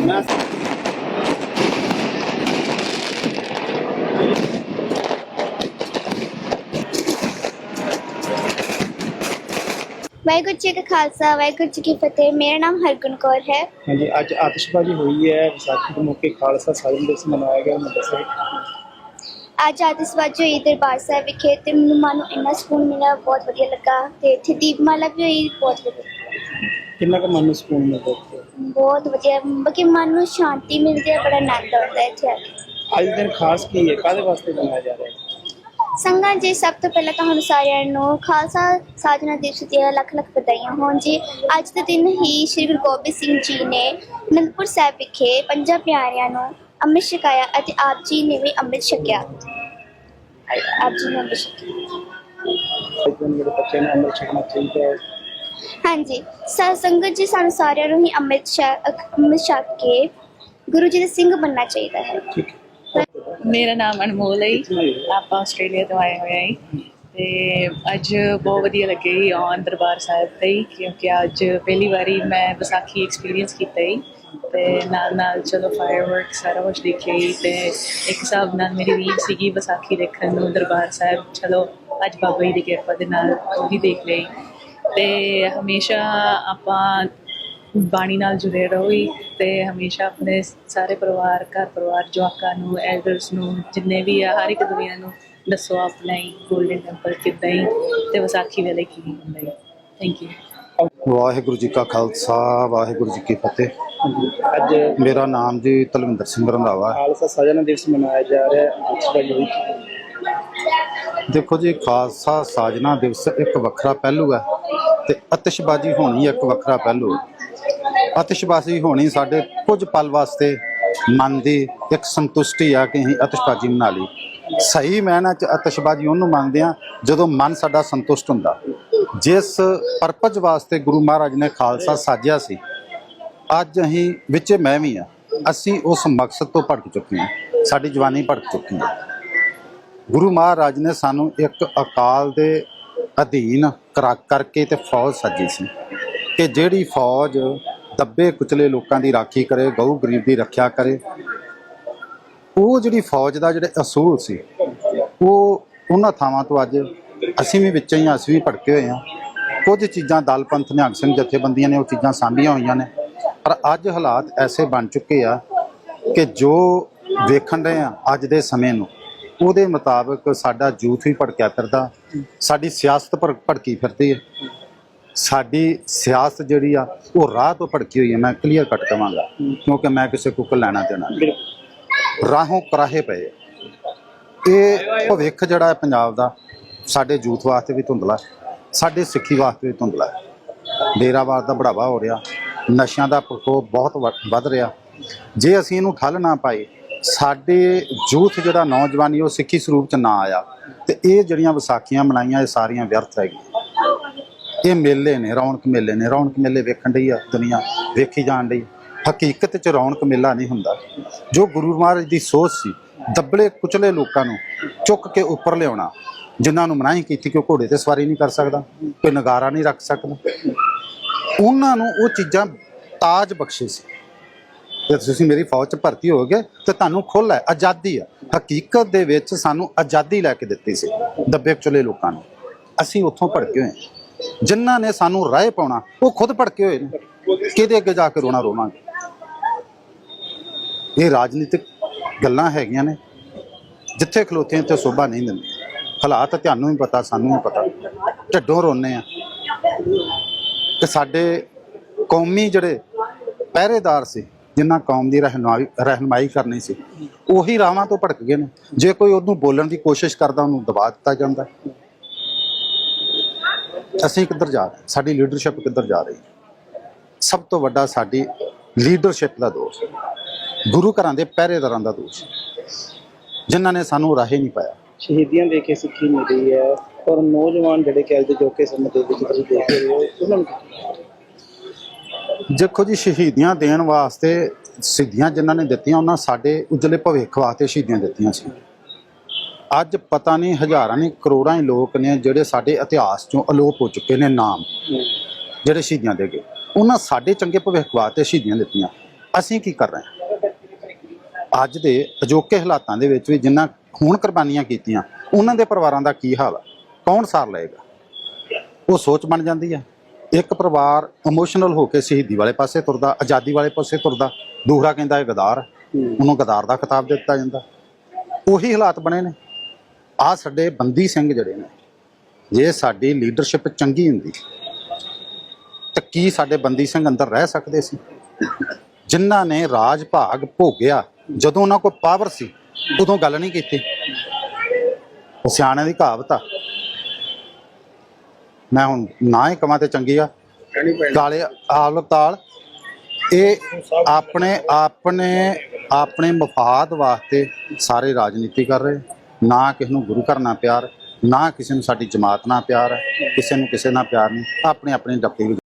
ਮੈਂ ਵਾਹਿਗੁਰੂ ਜੀ ਕਾ ਖਾਲਸਾ ਵਾਹਿਗੁਰੂ ਜੀ ਕੀ ਫਤਿਹ। ਮੇਰਾ ਨਾਮ ਹਰਗੁਣ ਕੌਰ ਹੈ। ਹਾਂਜੀ ਅੱਜ ਆਤਿਸ਼ਬਾਜ਼ੀ ਹੋਈ ਹੈ। ਵਿਸਾਖੀ ਦੇ ਮੌਕੇ ਖਾਲਸਾ ਸਾਜਨ ਦਿਵਸ ਮਨਾਇਆ ਗਿਆ। ਮੈਂ ਦੱਸਿਆ ਅੱਜ ਆਤਿਸ਼ਬਾਜ਼ੀ ਹੋਈ ਦਰਬਾਰ ਸਾਹਿਬ ਵਿਖੇ ਤੇ ਮੈਨੂੰ ਮਨ ਨੂੰ ਇੰਨਾ ਸਕੂਨ ਮਿਲਿਆ। ਬਹੁਤ ਵਧੀਆ ਲੱਗਾ। ਤੇ ਇੱਥੇ ਦੀਪਮਾਲਾ ਵੀ ਹੋਈ। ਬਹੁਤ ਵਧੀਆ। ਕਿੰਨਾ ਕੁ ਮਨ ਨੂੰ ਸਕੂਨ ਮਿਲਦਾ ਇੱਥੇ? ਬਹੁਤ ਵਧੀਆ ਬਾਕੀ ਮਨ ਨੂੰ ਸ਼ਾਂਤੀ ਮਿਲਦੀ ਹੈ ਬੜਾ ਆਨੰਦ ਆਉਂਦਾ ਹੈ ਇੱਥੇ ਆ ਕੇ। ਅੱਜ ਦਿਨ ਖਾਸ ਕੀ ਹੈ? ਕਾਹਦੇ ਵਾਸਤੇ ਮਨਾਇਆ ਜਾ ਰਿਹਾ ਹੈ? ਸੰਗਤ ਜੀ ਸਭ ਤੋਂ ਪਹਿਲਾਂ ਤੁਹਾਨੂੰ ਸਾਰਿਆਂ ਨੂੰ ਖਾਲਸਾ ਸਾਜਨਾ ਦਿਵਸ ਦੀਆਂ ਲੱਖ ਲੱਖ ਵਧਾਈਆਂ ਹੋਣ ਜੀ। ਅੱਜ ਦੇ ਦਿਨ ਹੀ ਸ੍ਰੀ ਗੁਰੂ ਗੋਬਿੰਦ ਸਿੰਘ ਜੀ ਨੇ ਅਨੰਦਪੁਰ ਸਾਹਿਬ ਵਿਖੇ ਪੰਜਾਂ ਪਿਆਰਿਆਂ ਨੂੰ ਅੰਮ੍ਰਿਤ ਛਕਾਇਆ ਅਤੇ ਆਪ ਜੀ ਨੇ ਵੀ ਅੰਮ੍ਰਿਤ ਛਕਿਆ। ਆਪ ਜੀ ਨੇ ਅੰਮ੍ਰਿਤ ਛਕਿਆ। ਅੱਜ ਦਿਨ ਮੇਰੇ ਬੱਚਿਆਂ ਨੂੰ ਅੰਮ੍ਰਿਤ ਛਕਣਾ ਚਾਹੀਦਾ ਹੈ ਹਾਂਜੀ ਸਾਧ ਸੰਗਤ ਜੀ ਸਾਨੂੰ ਸਾਰਿਆਂ ਨੂੰ ਹੀ ਅੰਮ੍ਰਿਤ ਛਕ ਅੰਮ੍ਰਿਤ ਛਕ ਕੇ ਗੁਰੂ ਜੀ ਦੇ ਸਿੰਘ ਬਣਨਾ ਚਾਹੀਦਾ ਹੈ। ਠੀਕ ਹੈ। ਮੇਰਾ ਨਾਮ ਅਨਮੋਲ ਹੈ ਜੀ। ਆਪਾਂ ਆਸਟ੍ਰੇਲੀਆ ਤੋਂ ਆਏ ਹੋਏ ਹਾਂ ਜੀ। ਤੇ ਅੱਜ ਬਹੁਤ ਵਧੀਆ ਲੱਗੇ ਜੀ ਆਉਣ ਦਰਬਾਰ ਸਾਹਿਬ ਤੇ ਕਿਉਂਕਿ ਅੱਜ ਪਹਿਲੀ ਵਾਰੀ ਮੈਂ ਵਿਸਾਖੀ ਐਕਸਪੀਰੀਅੰਸ ਕੀਤਾ ਜੀ। ਤੇ ਨਾਲ ਨਾਲ ਚਲੋ ਫਾਇਰਵਰਕ ਸਾਰਾ ਕੁਝ ਦੇਖਿਆ ਤੇ ਇੱਕ ਹਿਸਾਬ ਨਾਲ ਮੇਰੀ ਰੀਝ ਸੀਗੀ ਵਿਸਾਖੀ ਦੇਖਣ ਨੂੰ ਦਰਬਾਰ ਸਾਹਿਬ। ਚਲੋ ਅੱਜ ਬਾਬਾ ਜੀ ਦੀ ਕਿਰਪਾ ਦੇ ਨਾਲ ਉਹ ਵੀ ਦੇਖ ਲਈ ਤੇ ਹਮੇਸ਼ਾ ਆਪਾਂ ਬਾਣੀ ਨਾਲ ਜੁੜੇ ਰਹੋ ਜੀ ਤੇ ਹਮੇਸ਼ਾ ਆਪਣੇ ਸਾਰੇ ਪਰਿਵਾਰ ਘਰ ਪਰਿਵਾਰ ਜਵਾਕਾਂ ਨੂੰ ਐਲਡਰਸ ਨੂੰ ਜਿੰਨੇ ਵੀ ਆ ਹਰ ਇੱਕ ਦੁਨੀਆ ਨੂੰ ਦੱਸੋ ਆਪਣਾ ਹੀ ਗੋਲਡਨ ਟੈਂਪਲ ਕਿੱਦਾਂ ਹੀ ਤੇ ਵਿਸਾਖੀ ਵੇਲੇ ਕੀ ਹੁੰਦਾ ਹੈ। ਥੈਂਕ ਯੂ ਵਾਹਿਗੁਰੂ ਜੀ ਕਾ ਖਾਲਸਾ ਵਾਹਿਗੁਰੂ ਜੀ ਕੀ ਫਤਿਹ। ਅੱਜ ਮੇਰਾ ਨਾਮ ਜੀ ਤਲਵਿੰਦਰ ਸਿੰਘ ਰੰਧਾਵਾ। ਹੈ। ਖਾਲਸਾ ਸਾਜਨਾ ਦਿਵਸ ਮਨਾਇਆ ਜਾ ਰਿਹਾ ਹੈ ਆਤਿਸ਼ਬਾਜ਼ੀ ਹੋਈ ਦੇਖੋ ਜੀ ਖਾਲਸਾ ਸਾਜਨਾ ਦਿਵਸ ਇੱਕ ਵੱਖਰਾ ਪਹਿਲੂ ਹੈ। ਤੇ ਅਤਿਸ਼ਬਾਜ਼ੀ ਹੋਣੀ ਇੱਕ ਵੱਖਰਾ ਪਹਿਲੂ। ਅਤਿਸ਼ਬਾਜ਼ੀ ਹੋਣੀ ਸਾਡੇ ਕੁਝ ਪਲ ਵਾਸਤੇ ਮਨ ਦੀ ਇੱਕ ਸੰਤੁਸ਼ਟੀ ਆ ਕਿ ਅਸੀਂ ਅਤਿਸ਼ਬਾਜ਼ੀ ਮਨਾ ਲਈ। ਸਹੀ ਮਾਇਨਾ ਚ ਅਤਿਸ਼ਬਾਜ਼ੀ ਉਹਨੂੰ ਮੰਨਦੇ ਆ ਜਦੋਂ ਮਨ ਸਾਡਾ ਸੰਤੁਸ਼ਟ ਹੁੰਦਾ। ਜਿਸ ਪਰਪਸ ਵਾਸਤੇ ਗੁਰੂ ਮਹਾਰਾਜ ਨੇ ਖਾਲਸਾ ਸਾਜਿਆ ਸੀ, ਅੱਜ ਅਸੀਂ ਵਿੱਚ ਮੈਂ ਵੀ ਆ ਅਸੀਂ ਉਸ ਮਕਸਦ ਤੋਂ ਭਟਕ ਚੁੱਕੇ ਹਾਂ। ਸਾਡੀ ਜਵਾਨੀ ਭਟਕ ਚੁੱਕੀ ਹੈ। ਗੁਰੂ ਮਹਾਰਾਜ ਨੇ ਸਾਨੂੰ ਇੱਕ ਅਕਾਲ ਦੇ ਅਧੀਨ ਕਰਾ ਕਰਕੇ ਤੇ ਫੌਜ ਸਾਜੀ ਸੀ। ਕਿ ਜਿਹੜੀ ਫੌਜ ਦੱਬੇ ਕੁਚਲੇ ਲੋਕਾਂ ਦੀ ਰਾਖੀ ਕਰੇ ਗਊ ਗਰੀਬ ਦੀ ਰੱਖਿਆ ਕਰੇ ਉਹ ਜਿਹੜੀ ਫੌਜ ਦਾ ਜਿਹੜੇ ਅਸੂਲ ਸੀ ਉਹ ਉਹਨਾਂ ਥਾਵਾਂ ਤੋਂ ਅੱਜ ਅਸੀਂ ਵੀ ਵਿੱਚ ਹੀ ਹਾਂ, ਅਸੀਂ ਵੀ ਭੜਕੇ ਹੋਏ ਹਾਂ। ਕੁਝ ਚੀਜ਼ਾਂ ਦਲ ਪੰਥ ਨਿਹੰਗ ਸਿੰਘ ਜਥੇਬੰਦੀਆਂ ਨੇ ਉਹ ਚੀਜ਼ਾਂ ਸਾਂਭੀਆਂ ਹੋਈਆਂ ਨੇ। ਪਰ ਅੱਜ ਹਾਲਾਤ ਐਸੇ ਬਣ ਚੁੱਕੇ ਆ ਕਿ ਜੋ ਵੇਖਣ ਰਹੇ ਆ ਅੱਜ ਦੇ ਸਮੇਂ ਨੂੰ ਉਹਦੇ ਮੁਤਾਬਕ ਸਾਡਾ ਯੂਥ ਵੀ ਭੜਕਿਆ ਫਿਰਦਾ। ਸਾਡੀ ਸਿਆਸਤ ਭੜ- ਭੜਕੀ ਫਿਰਦੀ ਹੈ। ਸਾਡੀ ਸਿਆਸਤ ਜਿਹੜੀ ਆ, ਉਹ ਰਾਹ ਤੋਂ ਭੜਕੀ ਹੋਈ ਹੈ। ਮੈਂ ਕਲੀਅਰ ਕੱਟ ਕਵਾਂਗਾ, ਕਿਉਂਕਿ ਮੈਂ ਕਿਸੇ ਕੋਲ ਲੈਣਾ ਦੇਣਾ ਨਹੀਂ। ਰਾਹੋਂ ਕਰਾਹੇ ਪਏ ਇਹ ਭਵਿੱਖ ਜਿਹੜਾ ਹੈ ਪੰਜਾਬ ਦਾ, ਸਾਡੇ ਯੂਥ ਵਾਸਤੇ ਵੀ ਧੁੰਦਲਾ ਸਾਡੇ ਸਿੱਖੀ ਵਾਸਤੇ ਵੀ ਧੁੰਦਲਾ ਹੈ। ਡੇਰਾਵਾਦ ਦਾ ਬੜਾਵਾ ਹੋ ਰਿਹਾ। ਨਸ਼ਿਆਂ ਦਾ ਪ੍ਰਕੋਪ ਬਹੁਤ ਵ- ਵੱਧ ਰਿਹਾ। ਜੇ ਅਸੀਂ ਇਹਨੂੰ ਠੱਲ ਨਾ ਪਾਏ ਸਾਡੇ ਯੂਥ ਜਿਹੜਾ ਨੌਜਵਾਨੀ, ਉਹ ਸਿੱਖੀ ਸਰੂਪ ਚ ਨਾ ਆਇਆ ਤੇ ਇਹ ਜਿਹੜੀਆਂ ਵਿਸਾਖੀਆਂ ਮਨਾਈਆਂ, ਇਹ ਸਾਰੀਆਂ ਵਿਅਰਥ ਹੈਗੀਆਂ। ਇਹ ਮੇਲੇ ਨੇ, ਰੌਣਕ ਮੇਲੇ ਨੇ। ਰੌਣਕ ਮੇਲੇ ਵੇਖਣ ਲਈ ਆ ਦੁਨੀਆ, ਵੇਖੀ ਜਾਣ ਲਈ ਹਕੀਕਤ ਚ ਰੌਣਕ ਮੇਲਾ ਨਹੀਂ ਹੁੰਦਾ। ਜੋ ਗੁਰੂ ਮਹਾਰਾਜ ਦੀ ਸੋਚ ਸੀ, ਦੱਬਲੇ ਕੁਚਲੇ ਲੋਕਾਂ ਨੂੰ ਚੁੱਕ ਕੇ ਉੱਪਰ ਲਿਆਉਣਾ, ਜਿਨ੍ਹਾਂ ਨੂੰ ਮਨਾਹੀ ਕੀਤੀ ਕਿ ਉਹ ਘੋੜੇ ਤੇ ਸਵਾਰੀ ਨਹੀਂ ਕਰ ਸਕਦਾ, ਕੋਈ ਨਗਾਰਾ ਨਹੀਂ ਰੱਖ ਸਕਦਾ। ਉਹਨਾਂ ਨੂੰ ਉਹ ਚੀਜ਼ਾਂ ਤਾਜ ਬਖਸ਼ੇ ਸੀ। ਤੇ ਤੁਸੀਂ ਮੇਰੀ ਫੌਜ 'ਚ ਭਰਤੀ ਹੋ ਗਏ ਤੇ ਤੁਹਾਨੂੰ ਖੁੱਲ੍ਹ ਹੈ, ਆਜ਼ਾਦੀ ਆ ਹਕੀਕਤ ਦੇ ਵਿੱਚ ਸਾਨੂੰ ਆਜ਼ਾਦੀ ਲੈ ਕੇ ਦਿੱਤੀ ਸੀ, ਦੱਬੇ ਕੁਚਲੇ ਲੋਕਾਂ ਨੂੰ। ਅਸੀਂ ਉੱਥੋਂ ਭੜਕੇ ਹੋਏ ਹਾਂ। ਜਿਨ੍ਹਾਂ ਨੇ ਸਾਨੂੰ ਰਾਹ ਪਾਉਣਾ, ਉਹ ਖੁਦ ਭੜਕੇ ਹੋਏ ਨੇ। ਕਿਹਦੇ ਅੱਗੇ ਜਾ ਕੇ ਰੋਣਾ ਰੋਵਾਂਗੇ? ਇਹ ਰਾਜਨੀਤਿਕ ਗੱਲਾਂ ਹੈਗੀਆਂ ਨੇ। ਜਿੱਥੇ ਖਲੋਤੇ ਤੇ ਸੋਭਾ ਨਹੀਂ ਦਿੰਦੇ। ਹਾਲਾਤ ਤੁਹਾਨੂੰ ਵੀ ਪਤਾ, ਸਾਨੂੰ ਵੀ ਪਤਾ। ਢੱਡੋਂ ਰੋਨੇ ਆ ਕਿ ਸਾਡੇ ਕੌਮੀ ਜਿਹੜੇ ਪਹਿਰੇਦਾਰ ਸੀ ਜਿਨ੍ਹਾਂ ਕੌਮ ਦੀ ਰਹਿਨੁਮਾਈ ਰਹਿਨੁਮਾਈ ਕਰਨੀ ਸੀ, ਉਹੀ ਰਾਵਾਂ ਤੋਂ ਭਟਕ ਗਏ ਨੇ। ਜੇ ਕੋਈ ਉਹਨੂੰ ਬੋਲਣ ਦੀ ਕੋਸ਼ਿਸ਼ ਕਰਦਾ, ਉਹਨੂੰ ਦਬਾ ਦਿੱਤਾ ਜਾਂਦਾ। ਅਸੀਂ ਕਿੱਧਰ ਜਾ ਰਹੇ? ਸਾਡੀ ਲੀਡਰਸ਼ਿਪ ਕਿੱਧਰ ਜਾ ਰਹੀ? ਸਭ ਤੋਂ ਵੱਡਾ ਸਾਡੀ ਲੀਡਰਸ਼ਿਪ ਦਾ ਦੋਸ਼। ਗੁਰੂ ਘਰਾਂ ਦੇ ਪਹਿਰੇਦਾਰਾਂ ਦਾ ਦੋਸ਼। ਹੈ। ਜਿਨ੍ਹਾਂ ਨੇ ਸਾਨੂੰ ਰਾਹੇ ਨਹੀਂ ਪਾਇਆ। ਸ਼ਹੀਦੀਆਂ ਦੇ ਕੇ ਸਿੱਖੀ ਮਿਲੀ ਹੈ, ਔਰ ਨੌਜਵਾਨ ਜਿਹੜੇ ਕਿ ਅੱਜ ਦੇ ਜੋਕੇ ਸਮੇਂ ਦੇ ਵਿੱਚ ਤੁਸੀਂ ਦੇਖ ਰਹੇ ਹੋ, ਉਹਨਾਂ ਨੂੰ ਦੇਖੋ ਜੀ, ਸ਼ਹੀਦੀਆਂ ਦੇਣ ਵਾਸਤੇ ਸਿੱਧੀਆਂ ਜਿਨ੍ਹਾਂ ਨੇ ਦਿੱਤੀਆਂ, ਉਹਨਾਂ ਸਾਡੇ ਉਜਲੇ ਭਵਿੱਖ ਵਾਸਤੇ ਸ਼ਹੀਦੀਆਂ ਦਿੱਤੀਆਂ ਸੀ। ਅੱਜ ਪਤਾ ਨਹੀਂ ਹਜ਼ਾਰਾਂ ਨਹੀਂ ਕਰੋੜਾਂ ਹੀ ਲੋਕ ਨੇ ਜਿਹੜੇ ਸਾਡੇ ਇਤਿਹਾਸ ਚੋਂ ਅਲੋਪ ਹੋ ਚੁੱਕੇ ਨੇ ਨਾਮ, ਜਿਹੜੇ ਸ਼ਹੀਦੀਆਂ ਦੇ ਗਏ। ਉਹਨਾਂ ਸਾਡੇ ਚੰਗੇ ਭਵਿੱਖ ਵਾਸਤੇ ਸ਼ਹੀਦੀਆਂ ਦਿੱਤੀਆਂ। ਅਸੀਂ ਕੀ ਕਰ ਰਹੇ ਹਾਂ? ਅੱਜ ਦੇ ਅਜੋਕੇ ਹਾਲਾਤਾਂ ਦੇ ਵਿੱਚ ਵੀ ਜਿੰਨਾ ਖੂਨ ਕੁਰਬਾਨੀਆਂ ਕੀਤੀਆਂ, ਉਹਨਾਂ ਦੇ ਪਰਿਵਾਰਾਂ ਦਾ ਕੀ ਹਾਲ ਹੈ ਕੌਣ ਸਾਰ ਲਏਗਾ? ਉਹ ਸੋਚ ਬਣ ਜਾਂਦੀ ਹੈ ਇੱਕ ਪਰਿਵਾਰ ਇਮੋਸ਼ਨਲ ਹੋ ਕੇ ਸ਼ਹੀਦੀ ਵਾਲੇ ਪਾਸੇ ਤੁਰਦਾ ਆਜ਼ਾਦੀ ਵਾਲੇ ਪਾਸੇ ਤੁਰਦਾ ਦੂਸਰਾ ਕਹਿੰਦਾ ਇਹ ਗਦਾਰ। ਉਹਨੂੰ ਗਦਾਰ ਦਾ ਖਿਤਾਬ ਦਿੱਤਾ ਜਾਂਦਾ। ਉਹੀ ਹਾਲਾਤ ਬਣੇ ਨੇ। ਆ ਸਾਡੇ ਬੰਦੀ ਸਿੰਘ ਜਿਹੜੇ ਨੇ ਜੇ ਸਾਡੀ ਲੀਡਰਸ਼ਿਪ ਚੰਗੀ ਹੁੰਦੀ ਤਾਂ ਕੀ ਸਾਡੇ ਬੰਦੀ ਸਿੰਘ ਅੰਦਰ ਰਹਿ ਸਕਦੇ ਸੀ? ਜਿਨ੍ਹਾਂ ਨੇ ਰਾਜ ਭਾਗ ਭੋਗਿਆ ਜਦੋਂ ਉਹਨਾਂ ਕੋਲ ਪਾਵਰ ਸੀ ਉਦੋਂ ਗੱਲ ਨਹੀਂ ਕੀਤੀ। ਸਿਆਣੇ ਦੀ ਕਹਾਵਤ ਆ ਮੈਂ ਹੁਣ ਨਾ ਹੀ ਕਮਾਂ ਤੇ ਚੰਗੀ ਆ। ਕਾਲੇ ਆਲਬ ਤਾਲ ਇਹ ਆਪਣੇ ਆਪਣੇ ਆਪਣੇ ਮਫਾਦ ਵਾਸਤੇ ਸਾਰੇ ਰਾਜਨੀਤੀ ਕਰ ਰਹੇ। ਨਾ ਕਿਸੇ ਨੂੰ ਗੁਰੂ ਘਰ ਨਾਲ ਪਿਆਰ ਨਾ ਕਿਸੇ ਨੂੰ ਸਾਡੀ ਜਮਾਤ ਨਾਲ ਪਿਆਰ ਕਿਸੇ ਨੂੰ ਕਿਸੇ ਨਾਲ ਪਿਆਰ ਨਹੀਂ ਆਪਣੇ ਆਪਣੇ ਡੱਕੇ